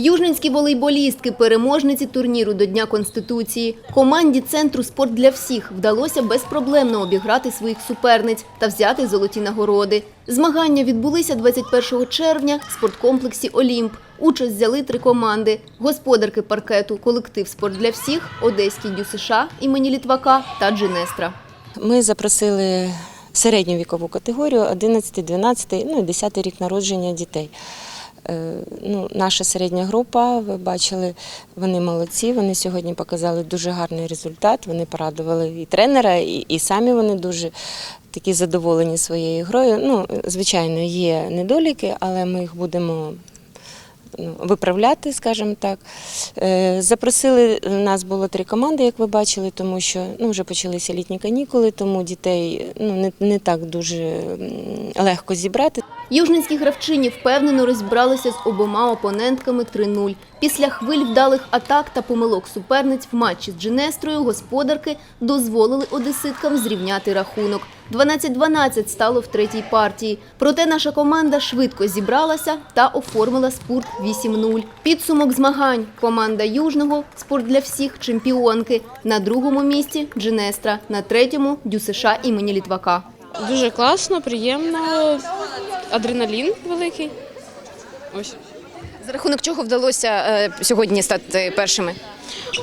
Южненські волейболістки, переможниці турніру до Дня Конституції. Команді Центру «Спорт для всіх» вдалося безпроблемно обіграти своїх суперниць та взяти золоті нагороди. Змагання відбулися 21 червня в спорткомплексі «Олімп». Участь взяли три команди – господарки паркету, колектив «Спорт для всіх», Одеський ДЮСШ імені Літвака та Джинестра. Ми запросили середню вікову категорію 11, 12, ну і 10 рік народження дітей. Е, Ну, наша середня група, ви бачили, вони молодці. Вони сьогодні показали дуже гарний результат. Вони порадували і тренера, і, і самі вони дуже такі задоволені своєю грою. Ну, звичайно, є недоліки, але ми їх будемо ну, виправляти, скажімо так. Е, Запросили нас було три команди, як ви бачили, тому що ну, вже почалися літні канікули, тому дітей ну, не, не так дуже легко зібрати. Южненські гравчині впевнено розібралися з обома опонентками 3-0. Після хвиль вдалих атак та помилок суперниць в матчі з Джинестрою господарки дозволили одеситкам зрівняти рахунок. 12-12 стало в третій партії. Проте наша команда швидко зібралася та оформила спорт 8-0. Підсумок змагань. Команда Южного «Спорт для всіх» чемпіонки. На другому місці – Джинестра, на третьому – ДЮСШ імені Літвака. Дуже класно, приємно, адреналін великий. Ось. За рахунок чого вдалося е, сьогодні стати першими?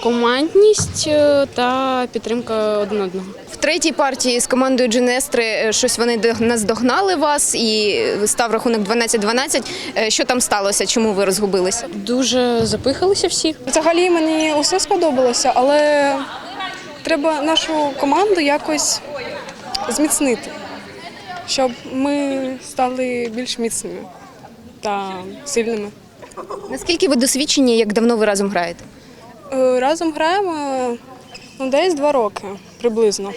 Командність е, та підтримка один одного. В третій партії з командою Джинестри е, щось вони до- наздогнали вас і став рахунок 12-12. Е, Що там сталося? Чому ви розгубилися? Дуже запихалися всі. Взагалі мені усе сподобалося, але треба нашу команду якось зміцнити, щоб ми стали більш міцними та сильними. Наскільки ви досвідчені, як давно ви разом граєте? Е, Разом граємо ну, десь два роки приблизно.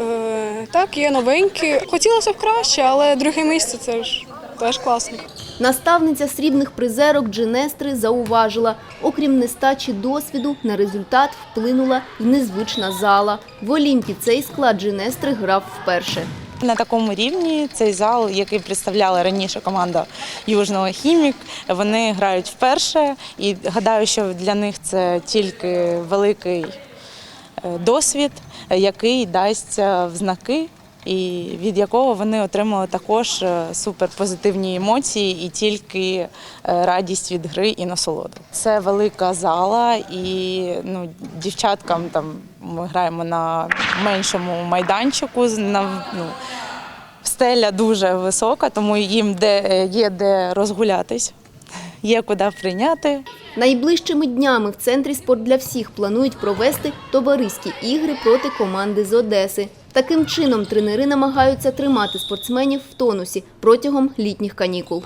Е, Так, є новенькі. Хотілося б краще, але друге місце це ж теж класно. Наставниця срібних призерок Джинестри зауважила, окрім нестачі досвіду, на результат вплинула й незвична зала. В Олімпі цей склад Джинестри грав вперше. На такому рівні цей зал, який представляла раніше команда Южного Хімік, вони грають вперше, і гадаю, що для них це тільки великий е, досвід, який дасться в знаки, і від якого вони отримали також е, суперпозитивні емоції і тільки е, радість від гри і насолоду. Це велика зала, і ну, дівчаткам там ми граємо на меншому майданчику. На, ну, Стеля дуже висока, тому їм де, є де розгулятись, є куди прийняти. Найближчими днями в центрі «Спорт для всіх» планують провести товариські ігри проти команди з Одеси. Таким чином тренери намагаються тримати спортсменів в тонусі протягом літніх канікул.